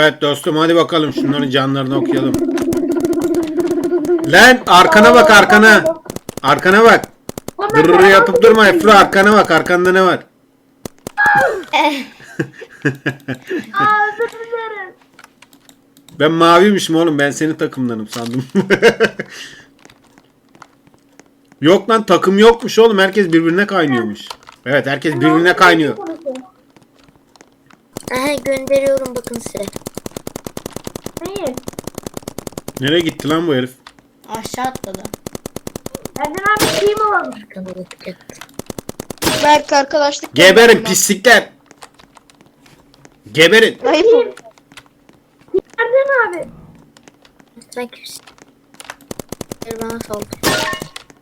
Evet dostum hadi bakalım şunların canlarını okuyalım. Lan arkana bak arkana. Arkana bak. Gırrı yapıp durma Efra arkana bak arkanda ne var? Aa özür dilerim. Ben maviymişim oğlum ben senin takımdanım sandım. Yok lan takım yokmuş oğlum herkes birbirine kaynıyormuş. Evet herkes birbirine kaynıyor. Aha gönderiyorum bakın size. Neyi? Nereye gitti lan bu herif? Aşağı atladı. Erdem abi kim olalım? Belki arkadaşlık. Geberin pislikler. Geberin. Ayıp oldu. Erdem abi? Sen kimsin? Gel bana saldır.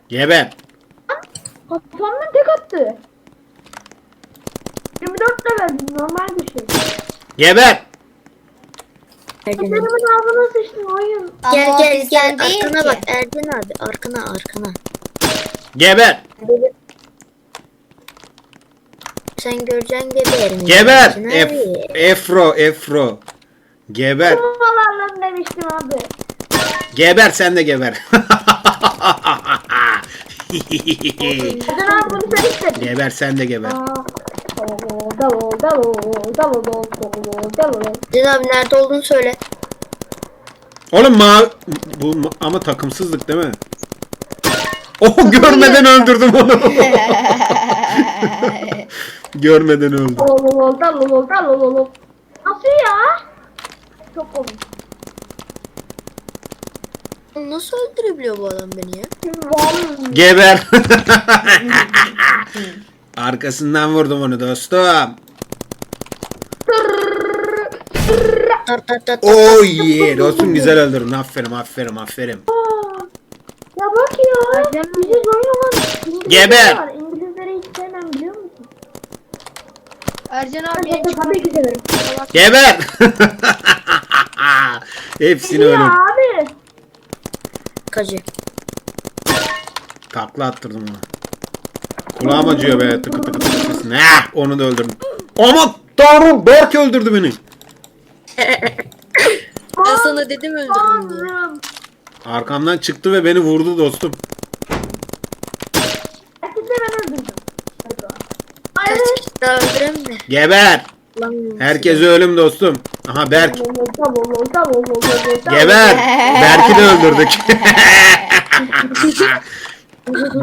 Geber. Kafamdan tek attı. 24 de verdim normal bir şey. Geber. Kendimimin ağzına sıçtım oyun. Ama Gel gel bizden gel değil arkana ki. bak Erdem abi arkana arkana. Geber. Sen göreceksin geberim. Geber. Erdem Ef abi. Efro Efro. Geber. Kumalarla demiştim abi. Geber sen de geber. Erdem abi bunu sen istedin. geber sen de geber. Aa, Davul, davul, davul, davul. Erdem abi nerede olduğunu söyle. Oğlum mavi bu ma- ama takımsızlık değil mi? Oh görmeden öldürdüm onu. görmeden öldüm. Nasıl ya? Çok komik. Nasıl öldürebiliyor bu adam beni ya? Geber. Arkasından vurdum onu dostum. Oh yeah dostum güzel öldürdün. Aferin aferin aferin. Ya bak ya. Bizi İngilizler Geber. var. İngilizleri hiç sevmem biliyor musun? Ercan abi tabii ki severim. Geber. Hepsini Ya ölüm. abi. Kacı. Takla attırdım onu. Kulağım acıyor be tıkı tıkı tıkı sesine. Heh, onu da öldürdüm. Aman tanrım Berk öldürdü beni. Ben sana dedim öldürün diye. Tanrım. Arkamdan çıktı ve beni vurdu dostum. De ben öldürdüm. Hayır. Kaç kişi daha öldürem de. Geber. Lan Herkese ölüm dostum. Aha Berk. Geber. Berk'i de öldürdük.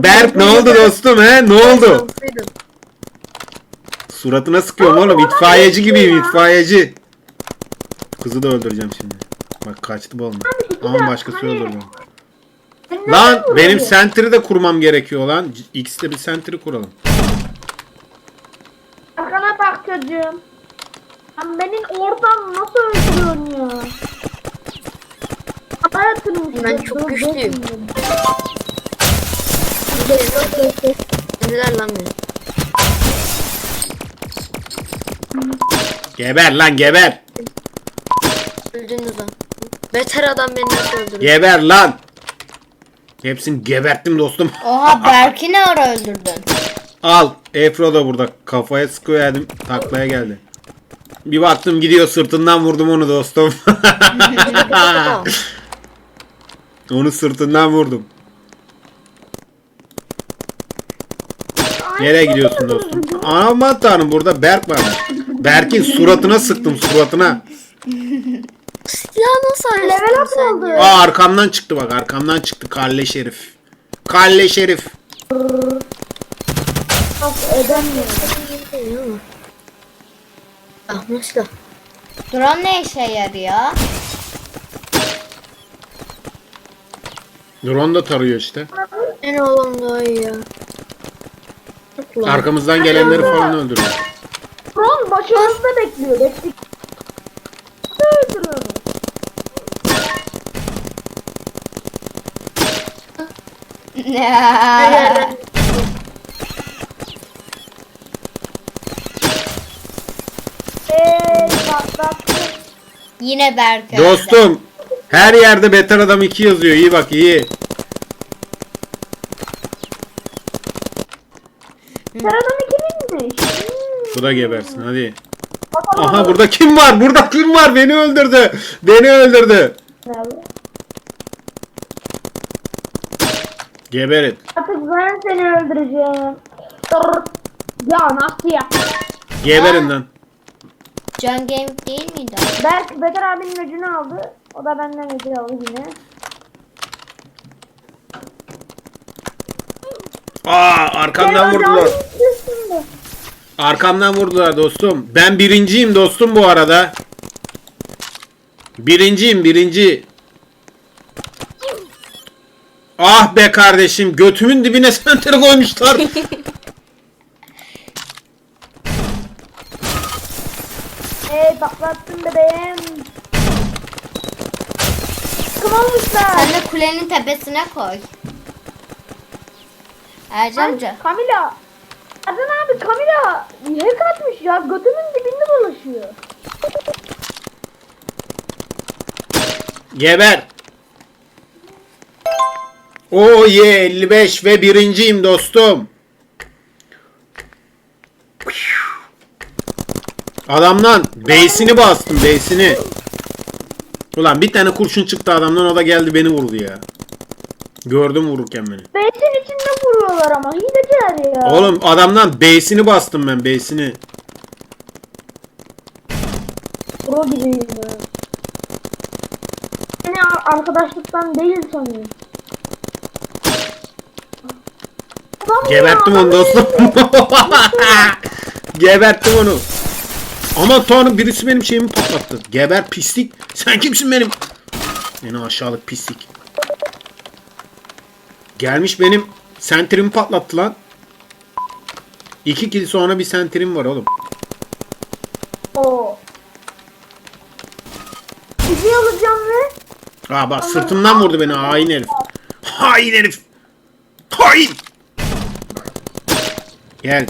Berk ne oldu dostum he? Ne oldu? Suratına sıkıyorum oğlum. İtfaiyeci gibiyim itfaiyeci. Kızı da öldüreceğim şimdi. Bak kaçtı bu oğlum. Ama başkası öldürdü. Sen nereden Lan benim sentry de kurmam gerekiyor lan. X'te bir sentry kuralım. Arkana bak çocuğum. Lan benim oradan nasıl öldürüyorsun ya? Havaya tırmış. Ben çok güçlüyüm. Neler lan beni? Geber lan geber. Öldünüz lan. Beter adam beni nasıl öldürdü? Geber lan. Hepsini geberttim dostum. Oha Berk'i ne ara öldürdün? Al. Efro da burada. Kafaya sıkıyor yedim. Taklaya geldi. Bir baktım gidiyor sırtından vurdum onu dostum. onu sırtından vurdum. Nereye gidiyorsun dostum? Aman tanrım burada Berk var. Berk'in suratına sıktım suratına. Silah nasıl Level up oldu. ya? Aa arkamdan çıktı bak arkamdan çıktı kalle şerif. Kalle şerif. Bak edemiyorum. Ah nasıl? Drone ne işe yarıyor? Drone da tarıyor işte. En iyi ya. Yok lan. Arkamızdan gelenleri falan öldürüyor. Ron başımızda bekliyor. Eee patlattım. Yine Berk öldü. Dostum her yerde beter adam 2 yazıyor. İyi bak iyi. Kiminmiş? Hmm. Bu da gebersin hadi. Aha burada kim var? Burada kim var? Beni öldürdü. Beni öldürdü. Geberin. Artık ben seni öldüreceğim. Dur. Ya nasıl ya? Geberin lan. Can Game değil miydi? Berk Beter abinin öcünü aldı. O da benden öcü aldı yine. Aa arkamdan vurdular. Arkamdan vurdular dostum. Ben birinciyim dostum bu arada. Birinciyim birinci. Ah be kardeşim götümün dibine senteri koymuşlar. Hey patlattın bebeğim. Kim olmuşlar? Sen de kulenin tepesine koy. Ercan amca. Kamila. Adın abi Kamila. Hack atmış ya. Götümün dibinde dolaşıyor. Geber. O ye 55 ve birinciyim dostum. Adamdan beysini bastım beysini. Ulan bir tane kurşun çıktı adamdan o da geldi beni vurdu ya. Gördüm vururken beni. Beysin içinde vuruyorlar ama. Hileciler ya. Oğlum adamdan beysini bastım ben beysini. Pro gibiyim ya. Seni ar- arkadaşlıktan değil sanıyorum. Adam Geberttim ya, onu dostum. Geberttim onu. Aman tanrım birisi benim şeyimi patlattı. Geber pislik. Sen kimsin benim? Beni aşağılık pislik. Gelmiş benim sentrimi patlattı lan. İki kill sonra bir sentrim var oğlum. Oo. Bizi alacağım ve Aa bak sırtımdan vurdu beni hain herif. Hain herif. Hain. Gel.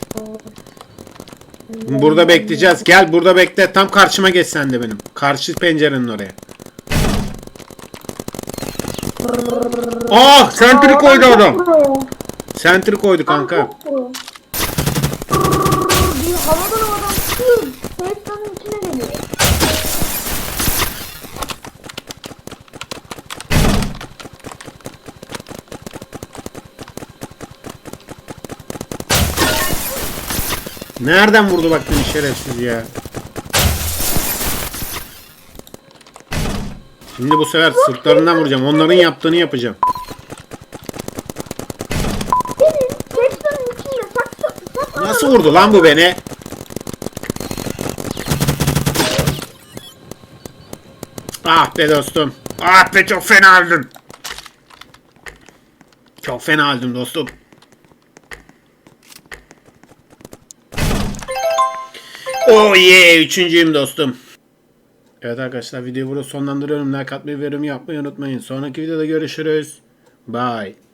Burada bekleyeceğiz. Gel burada bekle. Tam karşıma geç sen de benim. Karşı pencerenin oraya. Ah sentry koydu adam. Sentry koydu kanka. Çok pro. Bir havadan o adam çıkıyor. Seyitlerin içine geliyor. Nereden vurdu bak beni şerefsiz ya. Şimdi bu sefer sırtlarından vuracağım. Onların yaptığını yapacağım. Nasıl vurdu lan bu beni? Ah be dostum. Ah be çok fena öldüm. Çok fena öldüm dostum. Oh yeah üçüncüyüm dostum. Evet arkadaşlar videoyu burada sonlandırıyorum. Like atmayı ve yorum yapmayı unutmayın. Sonraki videoda görüşürüz. Bye.